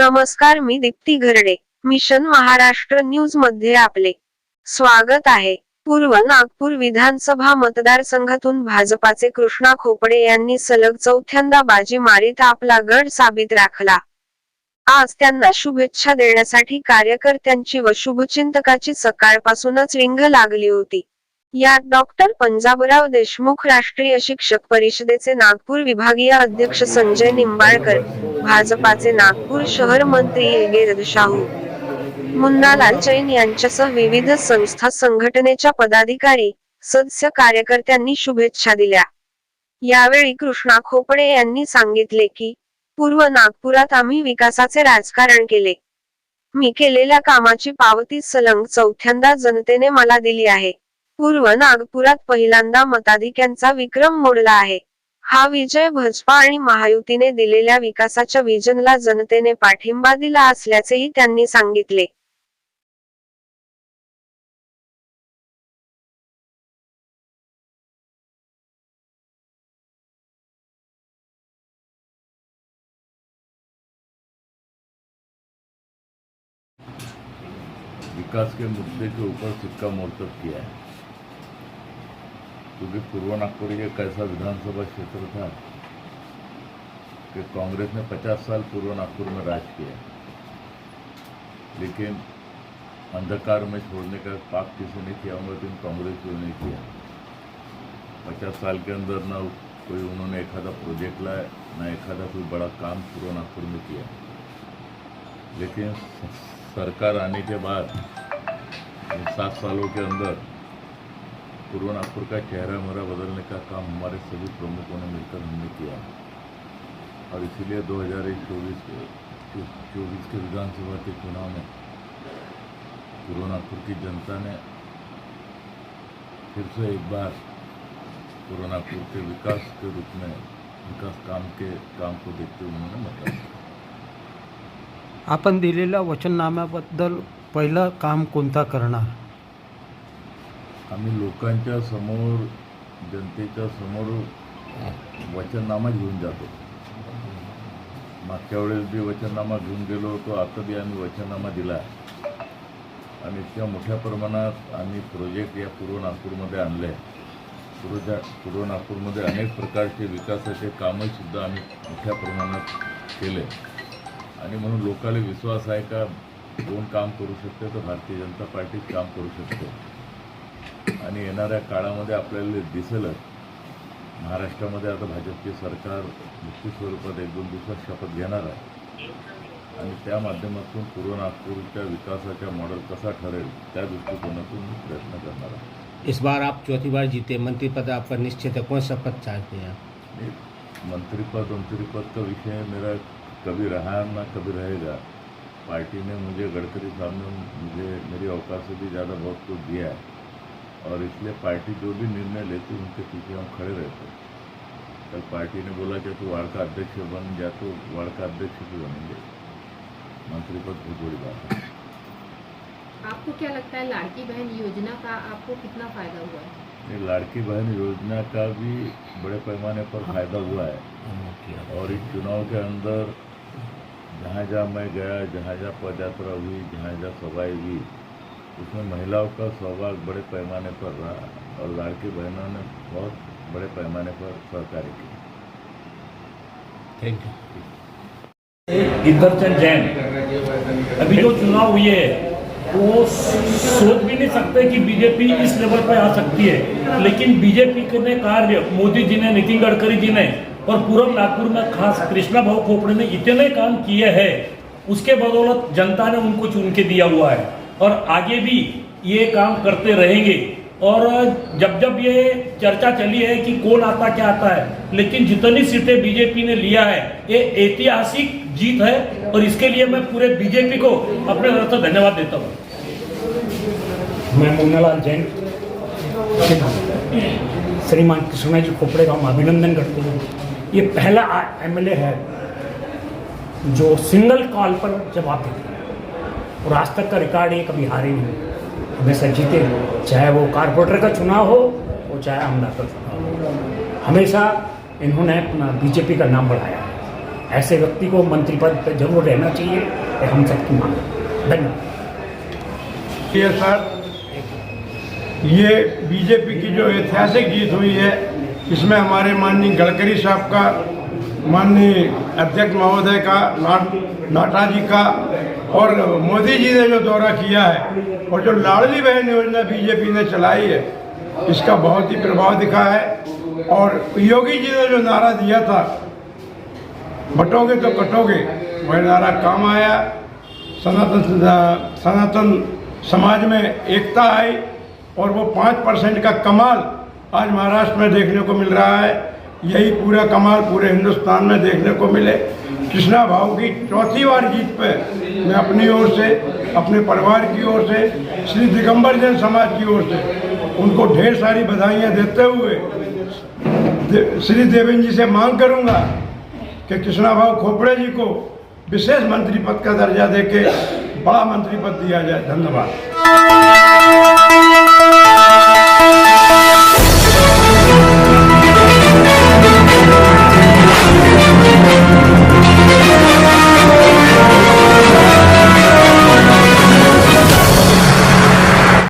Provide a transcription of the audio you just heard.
नमस्कार मी दीप्ती घरडे. मिशन महाराष्ट्र न्यूजमध्ये आपले स्वागत आहे. पूर्व नागपूर विधानसभा मतदारसंघातून भाजपाचे कृष्णा खोपडे यांनी सलग चौथ्यांदा बाजी मारीत आपला गड साबित राखला. आज त्यांना शुभेच्छा देण्यासाठी कार्यकर्त्यांची व शुभचिंतकाची सकाळपासूनच रिंग लागली होती. यात डॉक्टर पंजाबराव देशमुख राष्ट्रीय शिक्षक परिषदेचे नागपूर विभागीय अध्यक्ष संजय निंबाळकर भाजपाचे नागपूर शहर मंत्री एगे शाहू मुन्नालाल जैन यांच्यासह विविध संस्था संघटनेच्या पदाधिकारी सदस्य कार्यकर्त्यांनी शुभेच्छा दिल्या. यावेळी कृष्णा खोपडे यांनी सांगितले की पूर्व नागपुरात आम्ही विकासाचे राजकारण केले. मी केलेल्या कामाची पावती सलंग चौथ्यांदा जनतेने मला दिली आहे. पूर्व नागपुरात पहिल्यांदा मताधिक्यांचा विक्रम मोडला आहे. हा विजय भाजपा आणि महायुतीने दिलेल्या विकासाच्या विजनला जनतेने पाठिंबा दिला असल्याचेही त्यांनी सांगितले. विकास के मुद्दे के ऊपर सिक्का मोर्तब किया है। क्योंकि पूर्व नागपुर एक ऐसा विधानसभा क्षेत्र था? कि कांग्रेस ने 50 साल पूर्व नागपुर में राज किया। लेकिन अंधकार में छोड़ने का पाप किसी ने किया होगा लेकिन कांग्रेस को नहीं किया। पचास साल के अंदर ना कोई उन्होंने एखादा प्रोजेक्ट लाया, ना एखादा कोई बड़ा काम पूर्व नागपुर में किया। लेकिन सरकार आने के बाद, सात सालों के अंदर पूर्व नागपुर का चेहरा मेरा बदलने का काम हमारे सभी प्रमुखों ने मिलकर हमने किया और इसीलिए 2024 के चौबीस के विधानसभा के चुनाव में पूर्व नागपुर की जनता ने फिर से एक बार पूर्व नागपुर के विकास के रूप में, विकास काम के काम को देखते हुए उन्होंने किया आपण दिलेल्या वचननाम्याबद्दल पहिलं काम कोणता करणार? आम्ही लोकांच्या समोर जनतेच्या समोर वचननामा घेऊन जातो. मागच्या वेळेस बी वचननामा घेऊन गेलो होतो आता बी आम्ही वचननामा दिला. आहे आणि इतक्या मोठ्या प्रमाणात आम्ही प्रोजेक्ट या पूर्व नागपूरमध्ये आणले. आहे पूर्व पूर्व नागपूरमध्ये अनेक प्रकारचे विकासाचे कामंसुद्धा आम्ही मोठ्या प्रमाणात केले. आणि म्हणून लोकांना विश्वास आहे का कोण काम करू शकते तर भारतीय जनता पार्टीच काम करू शकते. आणि येणाऱ्या काळामध्ये आपल्याला दिसेलच महाराष्ट्रामध्ये आता भाजपचे सरकार निश्चित स्वरूपात एक दोन दिवसात शपथ घेणार आहे. आणि त्या माध्यमातून पूर्व नागपूरच्या विकासाचा मॉडेल कसा ठरेल त्या दृष्टिकोनातून मी प्रयत्न करणार आहे. इस बार आप चौथी बार जीते मंत्री पद आपका निश्चित है कौन सा पद चाहते हैं आप? नहीं, मंत्री पद मंत्री पद का विषय मेरा कभी रहा ना कभी रहेगा। पार्टी ने मुझे गडकरी साहब ने मुझे मेरी औकात से भी ज़्यादा बहुत कुछ दिया है। और इसलिए पार्टी जो भी निर्णय लेती उनके पीछे हम खड़े रहते। हैं कल पार्टी ने बोला कि तू वार्ड का अध्यक्ष बन जा तो वार्ड का अध्यक्ष भी बनेंगे। मंत्री पद बहुत बड़ी बात है। आपको क्या लगता है लाड़की बहन योजना का आपको कितना फ़ायदा हुआ है? लाड़की बहन योजना का भी बड़े पैमाने पर फ़ायदा हुआ है। और इस चुनाव के अंदर जहाँ जहाँ मैं गया जहाँ जहाँ पदयात्रा हुई जहाँ जहाँ सभाएँ हुई उसमें महिलाओं का सहभाग बड़े पैमाने पर रहा और लाड़की बहनों ने बहुत बड़े पैमाने पर सहकार्य किया। थैंक यू जैन अभी जो चुनाव हुए हैं वो सोच भी नहीं सकते कि बीजेपी इस लेवल पर आ सकती है। लेकिन बीजेपी के ने कार्य मोदी जी ने नितिन गडकरी जी ने और पूर्व नागपुर में खास कृष्णा भाव खोपड़े ने इतने काम किए हैं। उसके बदौलत जनता ने उनको चुन के दिया हुआ है। और आगे भी ये काम करते रहेंगे। और जब जब ये चर्चा चली है कि कौन आता, क्या आता है, लेकिन जितनी सीटें बीजेपी ने लिया है, ये ऐतिहासिक जीत है और इसके लिए मैं पूरे बीजेपी को अपने तरफ़ से धन्यवाद देता हूँ। मैं मुन्नालाल जैन। श्रीमान कृष्णा जी खोपड़े का हम अभिनंदन करते हैं। ये पहला एमएलए है जो सिंगल कॉल पर जवाब देते हैं। और आज तक का रिकॉर्ड ये कभी हारे नहीं। हमेशा जीते चाहे वो कारपोरेटर का चुनाव हो और चाहे आमदार का चुनाव हो। हमेशा इन्होंने अपना बीजेपी का नाम बढ़ाया ऐसे व्यक्ति को मंत्री पद पर ज़रूर रहना चाहिए, ये हम सबकी मांग धन्यवाद। ये सर। ये बीजेपी की जो ऐतिहासिक जीत हुई है, इसमें हमारे माननीय गडकरी साहब का, माननीय अध्यक्ष महोदय का ना- नाटा जी का और मोदी जी ने जो दौरा किया है और जो लाडली बहन योजना बीजेपी ने चलाई है, इसका बहुत ही प्रभाव दिखा है। और योगी जी ने जो नारा दिया था, बटोगे तो कटोगे, वह नारा काम आया। सनातन सनातन समाज में एकता आई और वो पाँच परसेंट का कमाल आज महाराष्ट्र में देखने को मिल रहा है। यही पूरा कमाल पूरे हिंदुस्तान में देखने को मिले। कृष्णा भाव की चौथी बार जीत पे मैं अपनी ओर से अपने परिवार की ओर से श्री दिगंबर जैन समाज की ओर से उनको ढेर सारी बधाइयाँ देते हुए दे, श्री देवेंद्र जी से मांग करूँगा कि कृष्णा भाव खोपड़े जी को विशेष मंत्री पद का दर्जा देके बड़ा मंत्री पद दिया जाए। धन्यवाद।